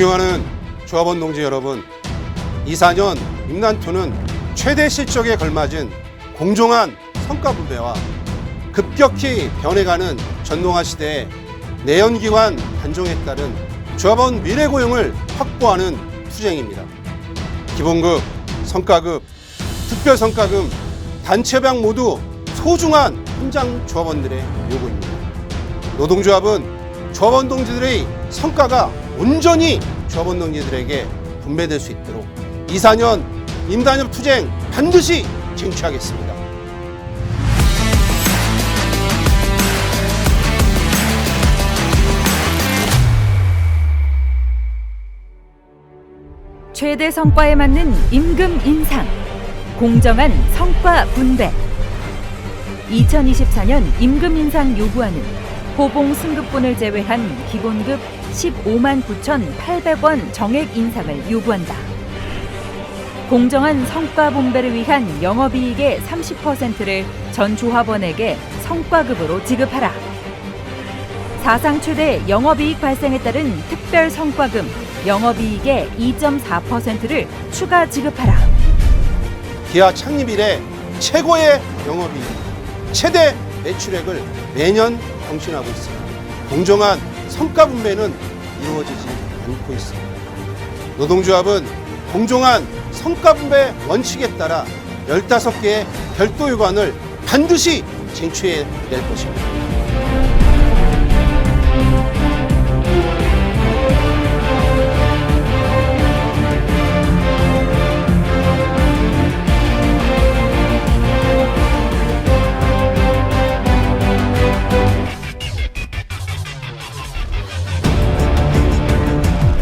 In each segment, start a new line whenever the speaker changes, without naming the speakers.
존경하는 조합원 동지 여러분, 24년 임난투는 최대 실적에 걸맞은 공정한 성과 분배와 급격히 변해가는 전동화 시대에 내연기관 단종에 따른 조합원 미래 고용을 확보하는 투쟁입니다. 기본급, 성과급, 특별성과금, 단체병 모두 소중한 현장 조합원들의 요구입니다. 노동조합은 조합원 동지들의 성과가 온전히 조합원 동지들에게 분배될 수 있도록 24년 임단협 투쟁 반드시 쟁취하겠습니다.
최대 성과에 맞는 임금 인상, 공정한 성과 분배. 2024년 임금 인상 요구안은 호봉 승급분을 제외한 기본급 15만 9,800원 정액 인상을 요구한다. 공정한 성과 분배를 위한 영업이익의 30%를 전 조합원에게 성과급으로 지급하라. 사상 최대 영업이익 발생에 따른 특별 성과금 영업이익의 2.4%를 추가 지급하라.
기아 창립 이래 최고의 영업이익, 최대 매출액을 매년 경신하고 있습니다. 공정한 성과 분배는 이루어지지 않고 있습니다. 노동조합은 공정한 성과 분배 원칙에 따라 15개의 별도 요관을 반드시 쟁취해 낼 것입니다.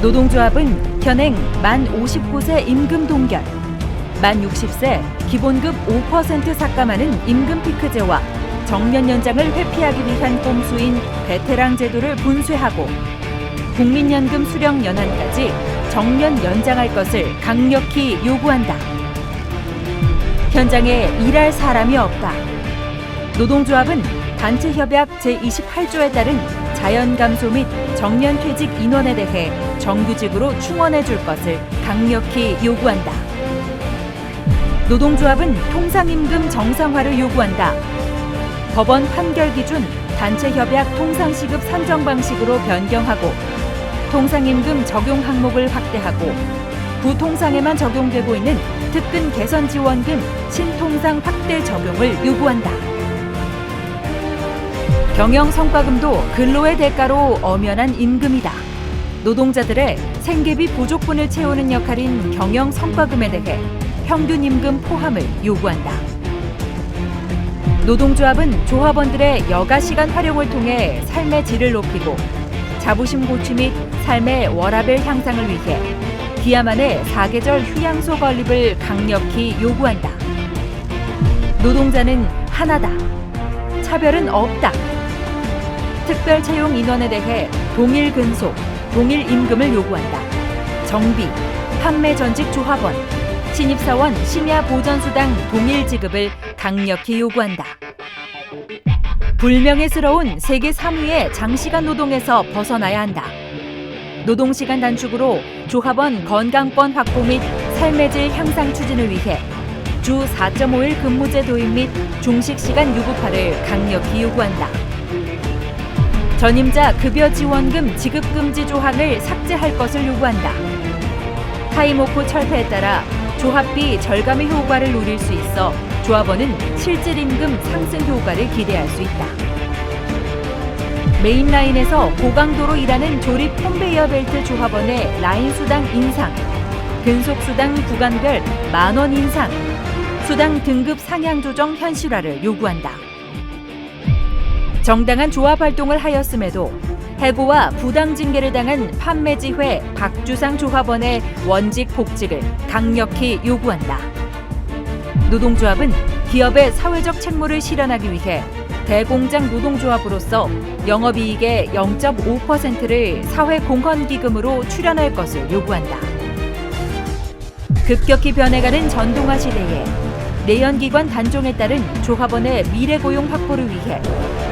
노동조합은 현행 만 59세 임금 동결, 만 60세 기본급 5% 삭감하는 임금 피크제와 정년 연장을 회피하기 위한 꼼수인 베테랑 제도를 분쇄하고 국민연금 수령 연한까지 정년 연장할 것을 강력히 요구한다. 현장에 일할 사람이 없다. 노동조합은 단체 협약 제28조에 따른 자연 감소 및 정년 퇴직 인원에 대해 정규직으로 충원해 줄 것을 강력히 요구한다. 노동조합은 통상임금 정상화를 요구한다. 법원 판결 기준 단체 협약 통상시급 산정 방식으로 변경하고 통상임금 적용 항목을 확대하고 구통상에만 적용되고 있는 특근 개선 지원금 신통상 확대 적용을 요구한다. 경영 성과금도 근로의 대가로 엄연한 임금이다. 노동자들의 생계비 부족분을 채우는 역할인 경영 성과금에 대해 평균 임금 포함을 요구한다. 노동조합은 조합원들의 여가 시간 활용을 통해 삶의 질을 높이고 자부심 고취 및 삶의 워라벨 향상을 위해 기야만의 사계절 휴양소 건립을 강력히 요구한다. 노동자는 하나다. 차별은 없다. 특별 채용 인원에 대해 동일 근속, 동일 임금을 요구한다. 정비, 판매 전직 조합원, 신입사원 심야 보전수당 동일 지급을 강력히 요구한다. 불명예스러운 세계 3위의 장시간 노동에서 벗어나야 한다. 노동시간 단축으로 조합원 건강권 확보 및 삶의 질 향상 추진을 위해 주 4.5일 근무제 도입 및 중식시간 유급화를 강력히 요구한다. 전임자 급여 지원금 지급 금지 조항을 삭제할 것을 요구한다. 타이모코 철폐에 따라 조합비 절감의 효과를 누릴 수 있어 조합원은 실질 임금 상승 효과를 기대할 수 있다. 메인 라인에서 고강도로 일하는 조립 컨베이어 벨트 조합원의 라인 수당 인상, 근속 수당 구간별 만 원 인상, 수당 등급 상향 조정 현실화를 요구한다. 정당한 조합 활동을 하였음에도 해고와 부당 징계를 당한 판매지회 박주상 조합원의 원직 복직을 강력히 요구한다. 노동조합은 기업의 사회적 책무를 실현하기 위해 대공장 노동조합으로서 영업이익의 0.5%를 사회공헌기금으로 출연할 것을 요구한다. 급격히 변해가는 전동화 시대에 내연기관 단종에 따른 조합원의 미래 고용 확보를 위해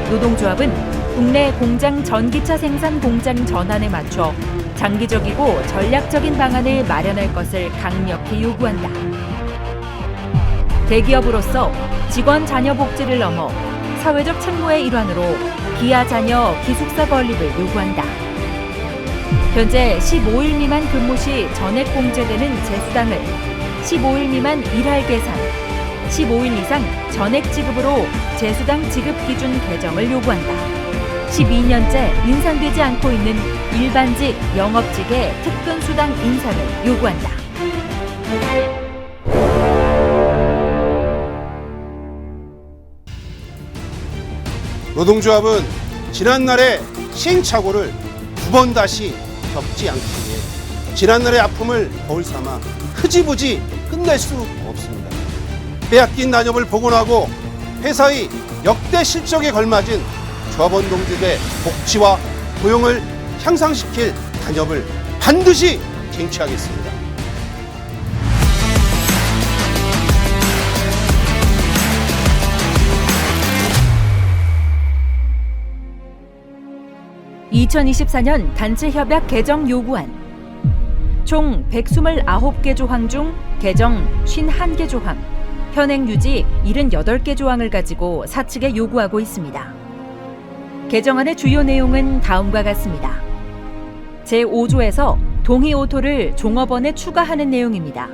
노동조합은 국내 공장 전기차 생산 공장 전환에 맞춰 장기적이고 전략적인 방안을 마련할 것을 강력히 요구한다. 대기업으로서 직원 자녀 복지를 넘어 사회적 책무의 일환으로 기아 자녀 기숙사 건립을 요구한다. 현재 15일 미만 근무 시 전액 공제되는 재수당을 15일 미만 일할 계산, 15일 이상 전액 지급으로 재수당 지급 기준 개정을 요구한다. 12년째 인상되지 않고 있는 일반직 영업직의 특근 수당 인상을 요구한다.
노동조합은 지난날의 시행착오를 두 번 다시 겪지 않기 위해 지난날의 아픔을 거울 삼아 흐지부지 끝낼 수 없습니다. 빼앗긴 단협을 복원하고 회사의 역대 실적에 걸맞은 조합원 동지들의 복지와 고용을 향상시킬 단협을 반드시 쟁취하겠습니다.
(2024년) 단체 협약 개정 요구안 총 (129개) 조항 중 개정 (51개) 조항 현행 유지 (78개) 조항을 가지고 사측에 요구하고 있습니다. 개정안의 주요 내용은 다음과 같습니다. 제5조에서 동의 오토를 종업원에 추가하는 내용입니다.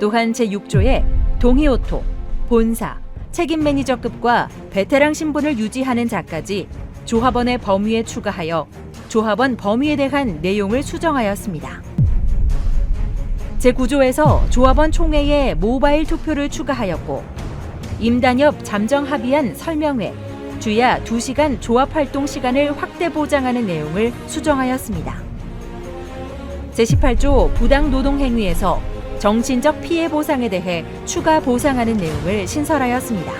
또한 제6조에 동의 오토, 본사, 책임 매니저급과 베테랑 신분을 유지하는 자까지 조합원의 범위에 추가하여 조합원 범위에 대한 내용을 수정하였습니다. 제9조에서 조합원 총회에 모바일 투표를 추가하였고 임단협 잠정 합의안 설명회, 주야 2시간 조합 활동 시간을 확대 보장하는 내용을 수정하였습니다. 제18조 부당 노동 행위에서 정신적 피해 보상에 대해 추가 보상하는 내용을 신설하였습니다.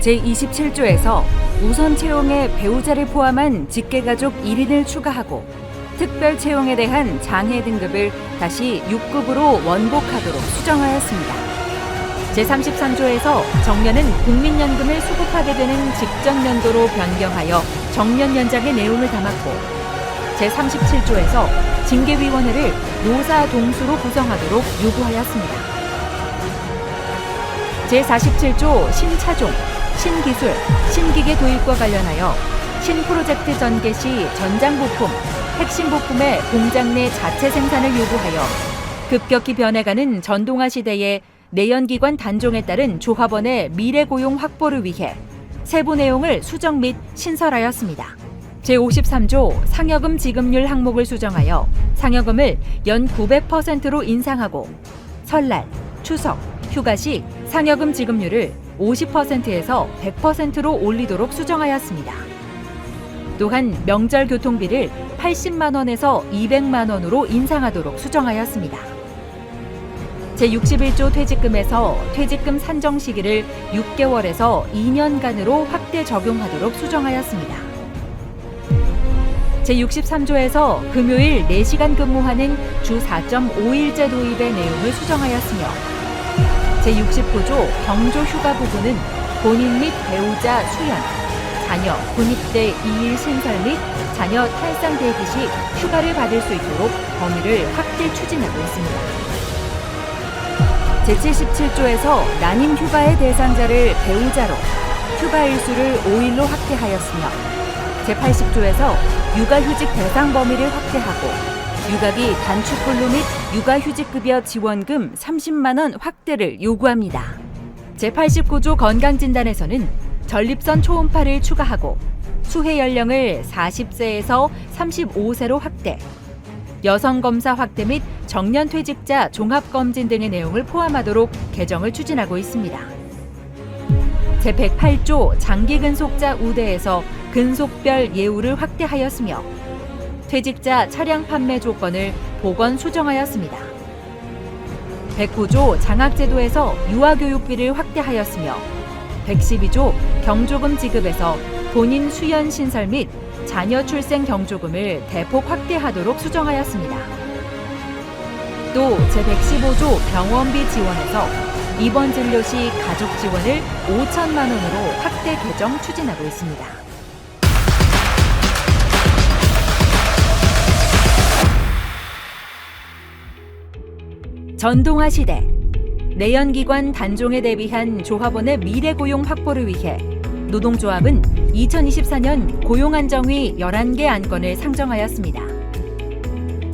제27조에서 우선 채용에 배우자를 포함한 직계가족 1인을 추가하고 특별 채용에 대한 장애 등급을 다시 6급으로 원복하도록 수정하였습니다. 제33조에서 정년은 국민연금을 수급하게 되는 직전 연도로 변경하여 정년 연장의 내용을 담았고 제37조에서 징계위원회를 노사 동수로 구성하도록 요구하였습니다. 제47조 신차종, 신기술, 신기계 도입과 관련하여 신프로젝트 전개 시 전장부품, 핵심 부품의 공장 내 자체 생산을 요구하여 급격히 변해가는 전동화 시대의 내연기관 단종에 따른 조합원의 미래 고용 확보를 위해 세부 내용을 수정 및 신설하였습니다. 제53조 상여금 지급률 항목을 수정하여 상여금을 연 900%로 인상하고 설날, 추석, 휴가 시 상여금 지급률을 50%에서 100%로 올리도록 수정하였습니다. 또한 명절 교통비를 80만 원에서 200만 원으로 인상하도록 수정하였습니다. 제61조 퇴직금에서 퇴직금 산정 시기를 6개월에서 2년간으로 확대 적용하도록 수정하였습니다. 제63조에서 금요일 4시간 근무하는 주 4.5일제 도입의 내용을 수정하였으며 제69조 경조 휴가 부분은 본인 및 배우자 수연, 자녀 군입대 2일 신설 및 자녀 탈상 대기 시 휴가를 받을 수 있도록 범위를 확대 추진하고 있습니다. 제77조에서 난임 휴가의 대상자를 배우자로 휴가 일수를 5일로 확대하였으며 제80조에서 육아휴직 대상 범위를 확대하고 육아기 단축근로 및 육아휴직급여 지원금 30만 원 확대를 요구합니다. 제89조 건강진단에서는 전립선 초음파를 추가하고 수혜 연령을 40세에서 35세로 확대, 여성 검사 확대 및 정년 퇴직자 종합 검진 등의 내용을 포함하도록 개정을 추진하고 있습니다. 제108조 장기 근속자 우대에서 근속별 예우를 확대하였으며 퇴직자 차량 판매 조건을 보건 수정하였습니다. 109조 장학제도에서 유아교육비를 확대하였으며 112조 경조금 지급에서 본인 수연 신설 및 자녀 출생 경조금을 대폭 확대하도록 수정하였습니다. 또 제115조 병원비 지원에서 입원 진료 시 가족 지원을 5천만 원으로 확대 개정 추진하고 있습니다. 전동화 시대 내연기관 단종에 대비한 조합원의 미래 고용 확보를 위해 노동조합은 2024년 고용안정위 11개 안건을 상정하였습니다.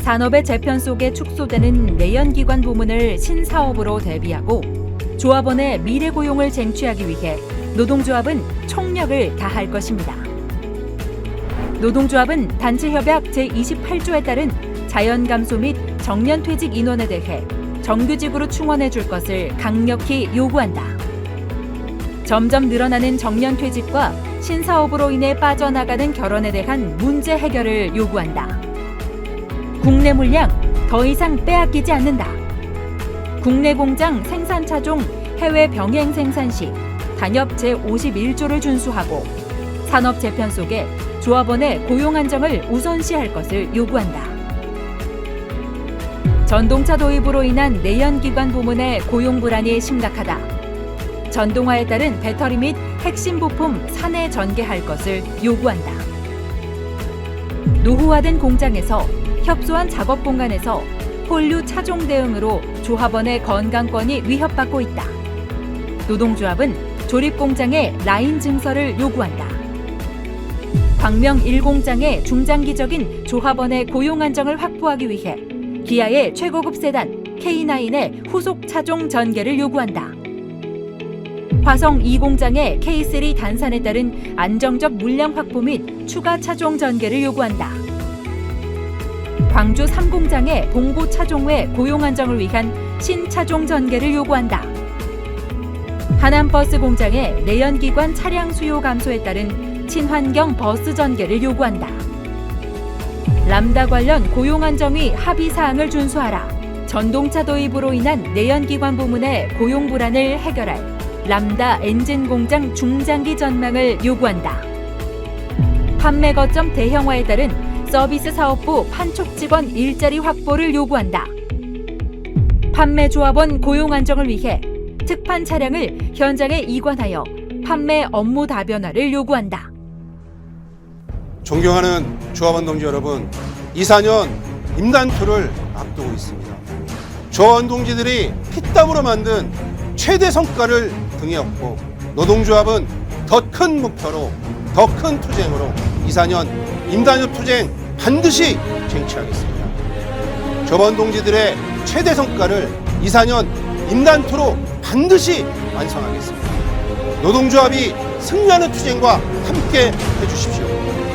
산업의 재편 속에 축소되는 내연기관 부문을 신사업으로 대비하고 조합원의 미래 고용을 쟁취하기 위해 노동조합은 총력을 다할 것입니다. 노동조합은 단체협약 제28조에 따른 자연 감소 및 정년 퇴직 인원에 대해 정규직으로 충원해 줄 것을 강력히 요구한다. 점점 늘어나는 정년 퇴직과 신사업으로 인해 빠져나가는 결혼에 대한 문제 해결을 요구한다. 국내 물량 더 이상 빼앗기지 않는다. 국내 공장 생산 차종 해외 병행 생산 시 단협 제51조를 준수하고 산업 재편 속에 조합원의 고용 안정을 우선시할 것을 요구한다. 전동차 도입으로 인한 내연기관 부문의 고용 불안이 심각하다. 전동화에 따른 배터리 및 핵심 부품 사내 전개할 것을 요구한다. 노후화된 공장에서 협소한 작업 공간에서 폴류 차종 대응으로 조합원의 건강권이 위협받고 있다. 노동조합은 조립 공장의 라인 증설을 요구한다. 광명 1공장의 중장기적인 조합원의 고용 안정을 확보하기 위해 기아의 최고급 세단 K9의 후속 차종 전개를 요구한다. 화성 2공장의 K3 단산에 따른 안정적 물량 확보 및 추가 차종 전개를 요구한다. 광주 3공장의 봉고 차종 외 고용 안정을 위한 신차종 전개를 요구한다. 하남버스 공장의 내연기관 차량 수요 감소에 따른 친환경 버스 전개를 요구한다. 람다 관련 고용 안정위 합의 사항을 준수하라. 전동차 도입으로 인한 내연기관 부문의 고용 불안을 해결할 람다 엔진 공장 중장기 전망을 요구한다. 판매 거점 대형화에 따른 서비스 사업부 판촉 직원 일자리 확보를 요구한다. 판매 조합원 고용 안정을 위해 특판 차량을 현장에 이관하여 판매 업무 다변화를 요구한다.
존경하는 조합원 동지 여러분, 24년 임단표를 앞두고 있습니다. 조합원 동지들이 피땀으로 만든 최대 성과를 등에 업고 노동조합은 더 큰 목표로 더 큰 투쟁으로 24년 임단협 투쟁 반드시 쟁취하겠습니다. 조합원 동지들의 최대 성과를 24년 임단표로 반드시 완성하겠습니다. 노동조합이 승리하는 투쟁과 함께 해주십시오.